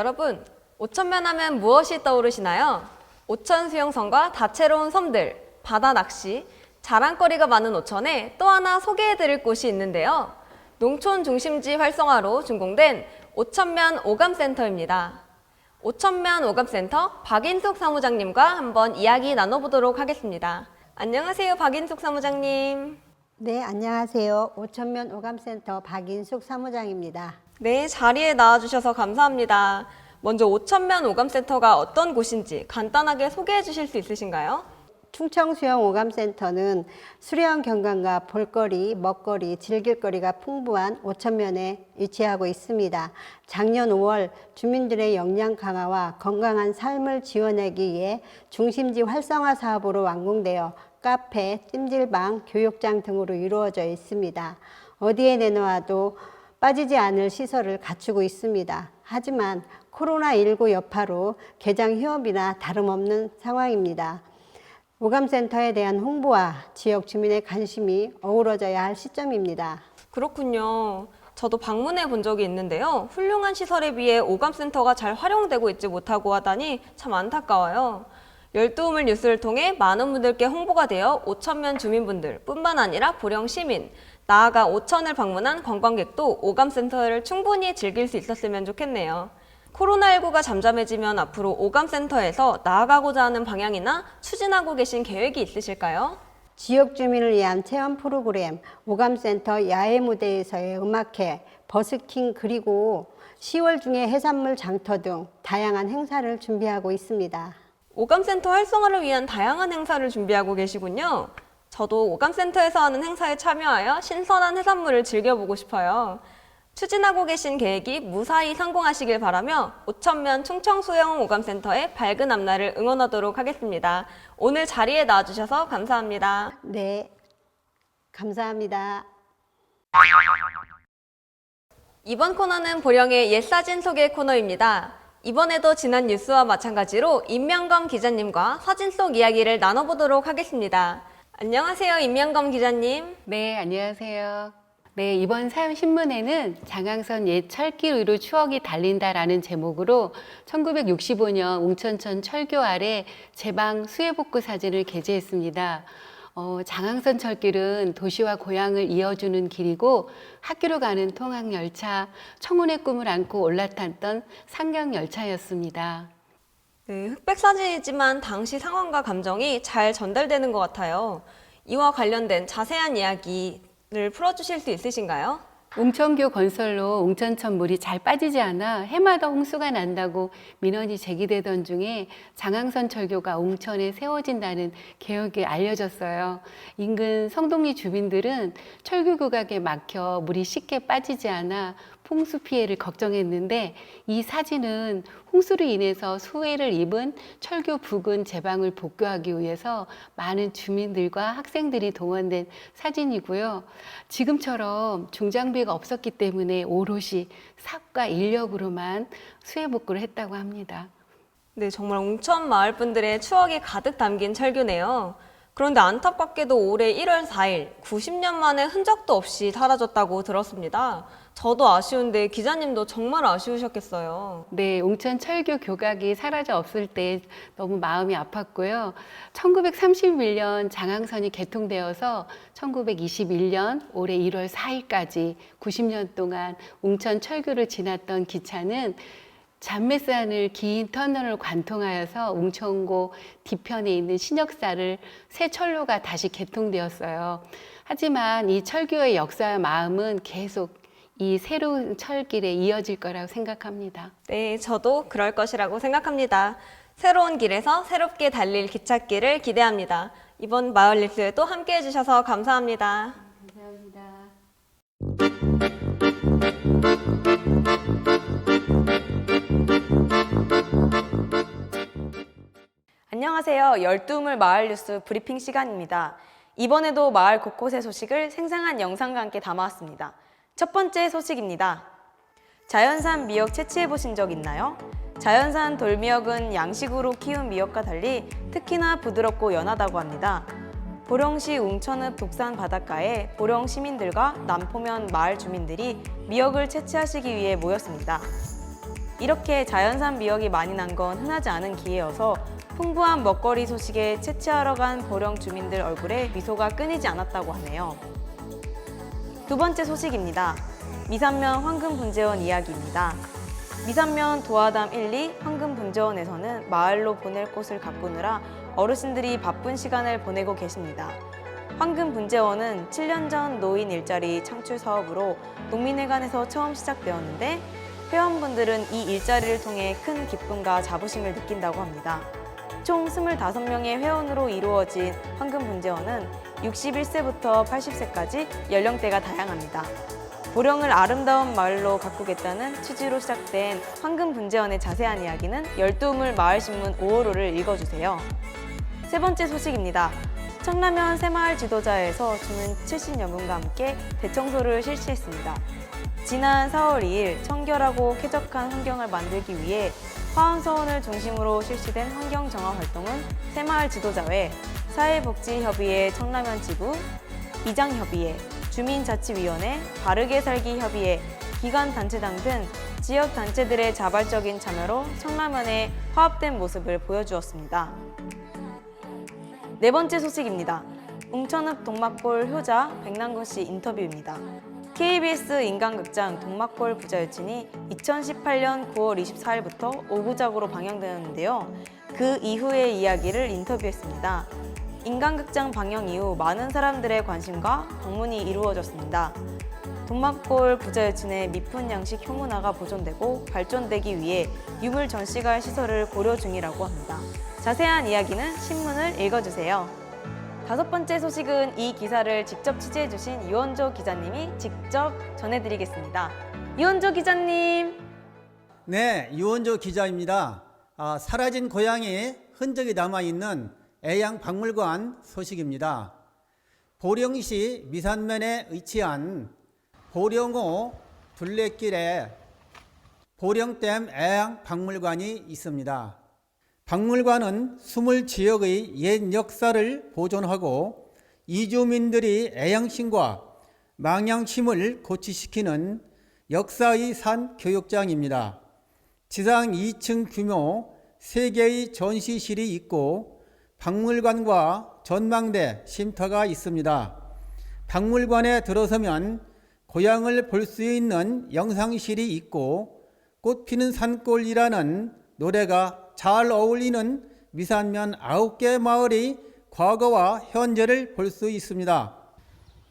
여러분, 오천면 하면 무엇이 떠오르시나요? 오천 수영선과 다채로운 섬들, 바다 낚시, 자랑거리가 많은 오천에 또 하나 소개해드릴 곳이 있는데요. 농촌 중심지 활성화로 준공된 오천면 오감센터입니다. 오천면 오감센터 박인숙 사무장님과 한번 이야기 나눠보도록 하겠습니다. 안녕하세요, 박인숙 사무장님. 네, 안녕하세요. 오천면 오감센터 박인숙 사무장입니다. 네, 자리에 나와주셔서 감사합니다. 먼저 오천면 오감센터가 어떤 곳인지 간단하게 소개해 주실 수 있으신가요? 충청 수영 오감센터는 수련 경관과 볼거리, 먹거리, 즐길거리가 풍부한 오천면에 위치하고 있습니다. 작년 5월 주민들의 역량 강화와 건강한 삶을 지원하기 위해 중심지 활성화 사업으로 완공되어 카페, 찜질방, 교육장 등으로 이루어져 있습니다. 어디에 내놓아도 빠지지 않을 시설을 갖추고 있습니다. 하지만 코로나19 여파로 개장 휴업이나 다름없는 상황입니다. 오감센터에 대한 홍보와 지역 주민의 관심이 어우러져야 할 시점입니다. 그렇군요. 저도 방문해 본 적이 있는데요. 훌륭한 시설에 비해 오감센터가 잘 활용되고 있지 못하고 하다니 참 안타까워요. 열두우물 뉴스를 통해 많은 분들께 홍보가 되어 오천면 주민분들 뿐만 아니라 보령 시민, 나아가 오천을 방문한 관광객도 오감센터를 충분히 즐길 수 있었으면 좋겠네요. 코로나19가 잠잠해지면 앞으로 오감센터에서 나아가고자 하는 방향이나 추진하고 계신 계획이 있으실까요? 지역 주민을 위한 체험 프로그램, 오감센터 야외 무대에서의 음악회, 버스킹 그리고 10월 중에 해산물 장터 등 다양한 행사를 준비하고 있습니다. 오감센터 활성화를 위한 다양한 행사를 준비하고 계시군요. 저도 오감센터에서 하는 행사에 참여하여 신선한 해산물을 즐겨보고 싶어요. 추진하고 계신 계획이 무사히 성공하시길 바라며 오천면 충청수영 오감센터의 밝은 앞날을 응원하도록 하겠습니다. 오늘 자리에 나와주셔서 감사합니다. 네, 감사합니다. 이번 코너는 보령의 옛 사진 소개 코너입니다. 이번에도 지난 뉴스와 마찬가지로 임명검 기자님과 사진 속 이야기를 나눠보도록 하겠습니다. 안녕하세요, 임명검 기자님. 네, 안녕하세요. 네, 이번 사연 신문에는 장항선 옛 철길 위로 추억이 달린다라는 제목으로 1965년 웅천천 철교 아래 제방 수해복구 사진을 게재했습니다. 어, 장항선 철길은 도시와 고향을 이어주는 길이고 학교로 가는 통학열차, 청운의 꿈을 안고 올라탔던 상경열차였습니다. 네, 흑백 사진이지만 당시 상황과 감정이 잘 전달되는 것 같아요. 이와 관련된 자세한 이야기를 풀어주실 수 있으신가요? 웅천교 건설로 웅천천 물이 잘 빠지지 않아 해마다 홍수가 난다고 민원이 제기되던 중에 장항선 철교가 웅천에 세워진다는 개혁이 알려졌어요. 인근 성동리 주민들은 철교 구각에 막혀 물이 쉽게 빠지지 않아 풍수 피해를 걱정했는데 이 사진은 홍수로 인해서 수해를 입은 철교 부근 제방을 복구하기 위해서 많은 주민들과 학생들이 동원된 사진이고요. 지금처럼 중장비가 없었기 때문에 오롯이 삽과 인력으로만 수해 복구를 했다고 합니다. 네, 정말 웅천 마을 분들의 추억이 가득 담긴 철교네요. 그런데 안타깝게도 올해 1월 4일, 90년 만에 흔적도 없이 사라졌다고 들었습니다. 저도 아쉬운데 기자님도 정말 아쉬우셨겠어요. 네, 웅천 철교 교각이 사라져 없을 때 너무 마음이 아팠고요. 1931년 장항선이 개통되어서 1921년 올해 1월 4일까지 90년 동안 웅천 철교를 지났던 기차는 잔매산을 긴 터널을 관통하여서 웅천고 뒤편에 있는 신역사를 새 철로가 다시 개통되었어요. 하지만 이 철교의 역사와 마음은 계속 이 새로운 철길에 이어질 거라고 생각합니다. 네, 저도 그럴 것이라고 생각합니다. 새로운 길에서 새롭게 달릴 기찻길을 기대합니다. 이번 마을 뉴스에도 함께 해주셔서 감사합니다. 감사합니다. 안녕하세요. 열두물 마을 뉴스 브리핑 시간입니다. 이번에도 마을 곳곳의 소식을 생생한 영상과 함께 담아왔습니다. 첫 번째 소식입니다. 자연산 미역 채취해 보신 적 있나요? 자연산 돌미역은 양식으로 키운 미역과 달리 특히나 부드럽고 연하다고 합니다. 보령시 웅천읍 독산 바닷가에 보령 시민들과 남포면 마을 주민들이 미역을 채취하시기 위해 모였습니다. 이렇게 자연산 미역이 많이 난 건 흔하지 않은 기회여서 풍부한 먹거리 소식에 채취하러 간 보령 주민들 얼굴에 미소가 끊이지 않았다고 하네요. 두 번째 소식입니다. 미산면 황금분재원 이야기입니다. 미산면 도화담 1, 2 황금분재원에서는 마을로 보낼 곳을 가꾸느라 어르신들이 바쁜 시간을 보내고 계십니다. 황금분재원은 7년 전 노인 일자리 창출 사업으로 농민회관에서 처음 시작되었는데 회원분들은 이 일자리를 통해 큰 기쁨과 자부심을 느낀다고 합니다. 총 25명의 회원으로 이루어진 황금분재원은 61세부터 80세까지 연령대가 다양합니다. 보령을 아름다운 마을로 가꾸겠다는 취지로 시작된 황금분재원의 자세한 이야기는 열두물 마을신문 5월호를 읽어주세요. 세 번째 소식입니다. 청라면 새마을 지도자에서 주민 70여 분과 함께 대청소를 실시했습니다. 지난 4월 2일 청결하고 쾌적한 환경을 만들기 위해 화원서원을 중심으로 실시된 환경정화 활동은 새마을 지도자회, 사회복지협의회 청라면 지부, 비장협의회, 주민자치위원회, 바르게 살기 협의회, 기관단체당 등 지역단체들의 자발적인 참여로 청라면의 화합된 모습을 보여주었습니다. 네 번째 소식입니다. 웅천읍 동막골 효자 백남군 씨 인터뷰입니다. KBS 인간극장 동막골 부자여친이 2018년 9월 24일부터 5부작으로 방영되었는데요. 그 이후의 이야기를 인터뷰했습니다. 인간극장 방영 이후 많은 사람들의 관심과 방문이 이루어졌습니다. 동막골 부자여친의 미푼 양식 효문화가 보존되고 발전되기 위해 유물 전시갈 시설을 고려 중이라고 합니다. 자세한 이야기는 신문을 읽어주세요. 다섯 번째 소식은 이 기사를 직접 취재해주신 유원조 기자님이 직접 전해드리겠습니다. 유원조 기자님! 네, 유원조 기자입니다. 아, 사라진 고향의 흔적이 남아있는 애양 박물관 소식입니다. 보령시 미산면에 위치한 보령호 둘레길에 보령댐 애양 박물관이 있습니다. 박물관은 스물 지역의 옛 역사를 보존하고 이주민들이 애양심과 망양심을 고취시키는 역사의 산 교육장입니다. 지상 2층 규모 3개의 전시실이 있고 박물관과 전망대 쉼터가 있습니다. 박물관에 들어서면 고향을 볼 수 있는 영상실이 있고 꽃피는 산골이라는 노래가 잘 어울리는 미산면 9개 마을의 과거와 현재를 볼 수 있습니다.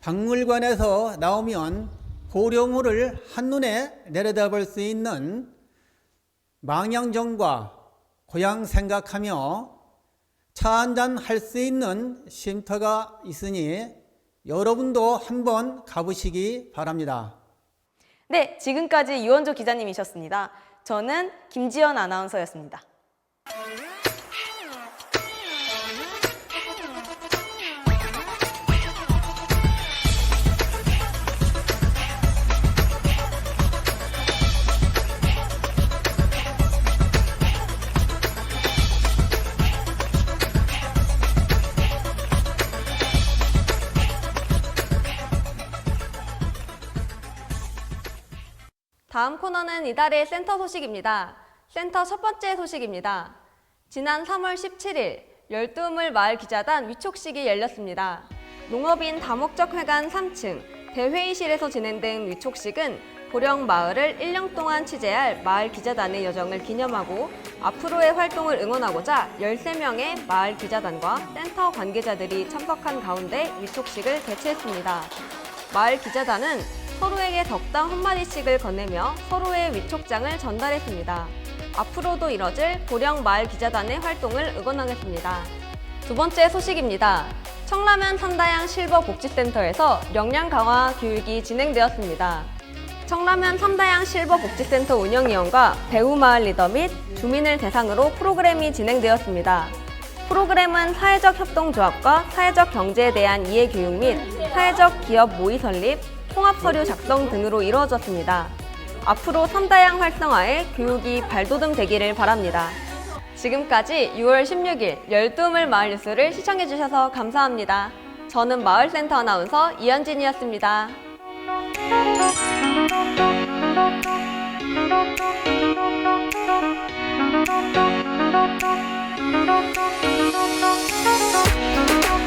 박물관에서 나오면 보령호를 한눈에 내려다볼 수 있는 망향정과 고향 생각하며 차 한잔 할 수 있는 쉼터가 있으니 여러분도 한번 가보시기 바랍니다. 네, 지금까지 유원조 기자님이셨습니다. 저는 김지연 아나운서였습니다. 다음 코너는 이달의 센터 소식입니다. 센터 첫 번째 소식입니다. 지난 3월 17일 열두물 마을 기자단 위촉식이 열렸습니다. 농업인 다목적 회관 3층 대회의실에서 진행된 위촉식은 보령 마을을 1년 동안 취재할 마을 기자단의 여정을 기념하고 앞으로의 활동을 응원하고자 13명의 마을 기자단과 센터 관계자들이 참석한 가운데 위촉식을 개최했습니다. 마을 기자단은 서로에게 덕담 한마디씩을 건네며 서로의 위촉장을 전달했습니다. 앞으로도 이뤄질 보령 마을 기자단의 활동을 응원하겠습니다. 두 번째 소식입니다. 청라면 삼다양 실버 복지센터에서 역량 강화 교육이 진행되었습니다. 청라면 삼다양 실버 복지센터 운영위원과 배우 마을 리더 및 주민을 대상으로 프로그램이 진행되었습니다. 프로그램은 사회적 협동조합과 사회적 경제에 대한 이해 교육 및 사회적 기업 모의 설립, 통합 서류 작성 등으로 이루어졌습니다. 앞으로 삼다양 활성화에 교육이 발돋움 되기를 바랍니다. 지금까지 6월 16일 열두물 마을 뉴스를 시청해주셔서 감사합니다. 저는 마을센터 아나운서 이현진이었습니다. Thank you.